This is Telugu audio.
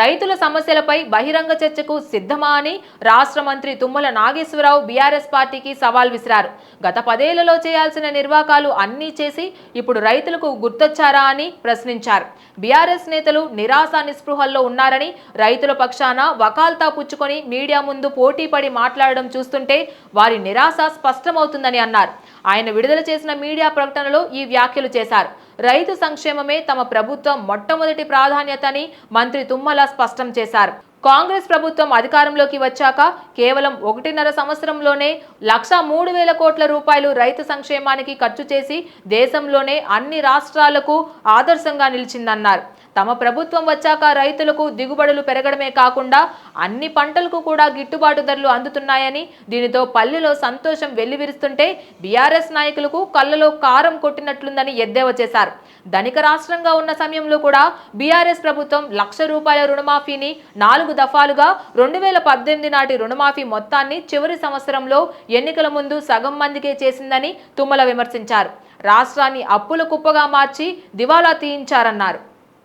రైతుల సమస్యలపై బహిరంగ చర్చకు సిద్ధమా అని రాష్ట్ర మంత్రి తుమ్మల నాగేశ్వరరావు బీఆర్ఎస్ పార్టీకి సవాల్ విసిరారు. గత పదేళ్ళలో చేయాల్సిన నిర్వాకాలు అన్నీ చేసి ఇప్పుడు రైతులకు గుర్తొచ్చారా అని ప్రశ్నించారు. బీఆర్ఎస్ నేతలు నిరాశ నిస్పృహల్లో ఉన్నారని రైతుల పక్షాన వకాల్తా పుచ్చుకొని మీడియా ముందు పోటీ పడి మాట్లాడడం చూస్తుంటే వారి నిరాశ స్పష్టమవుతుందని అన్నారు. ఆయన విడుదల చేసిన మీడియా ప్రకటనలో ఈ వ్యాఖ్యలు చేశారు. రైతు సంక్షేమమే తమ ప్రభుత్వం మొట్టమొదటి ప్రాధాన్యత అని మంత్రి తుమ్మల స్పష్టం చేశారు. కాంగ్రెస్ ప్రభుత్వం అధికారంలోకి వచ్చాక కేవలం ఒకటిన్నర సంవత్సరంలోనే లక్ష మూడు వేల కోట్ల రూపాయలు రైతు సంక్షేమానికి ఖర్చు చేసి దేశంలోనే అన్ని రాష్ట్రాలకు ఆదర్శంగా నిలిచిందన్నారు. తమ ప్రభుత్వం వచ్చాక రైతులకు దిగుబడులు పెరగడమే కాకుండా అన్ని పంటలకు కూడా గిట్టుబాటు ధరలు అందుతున్నాయని దీనితో పల్లెలో సంతోషం వెల్లివిరుస్తుంటే బీఆర్ఎస్ నాయకులకు కళ్ళలో కారం కొట్టినట్లుందని ఎద్దేవా చేశారు. ధనిక రాష్ట్రంగా ఉన్న సమయంలో కూడా బీఆర్ఎస్ ప్రభుత్వం లక్ష రూపాయల రుణమాఫీని నాలుగు దఫాలుగా రెండు వేల పద్దెనిమిది నాటి రుణమాఫీ మొత్తాన్ని చివరి సంవత్సరంలో ఎన్నికల ముందు సగం మందికే చేసిందని తుమ్మల విమర్శించారు. రాష్ట్రాన్ని అప్పుల కుప్పగా మార్చి దివాలా తీయించారన్నారు.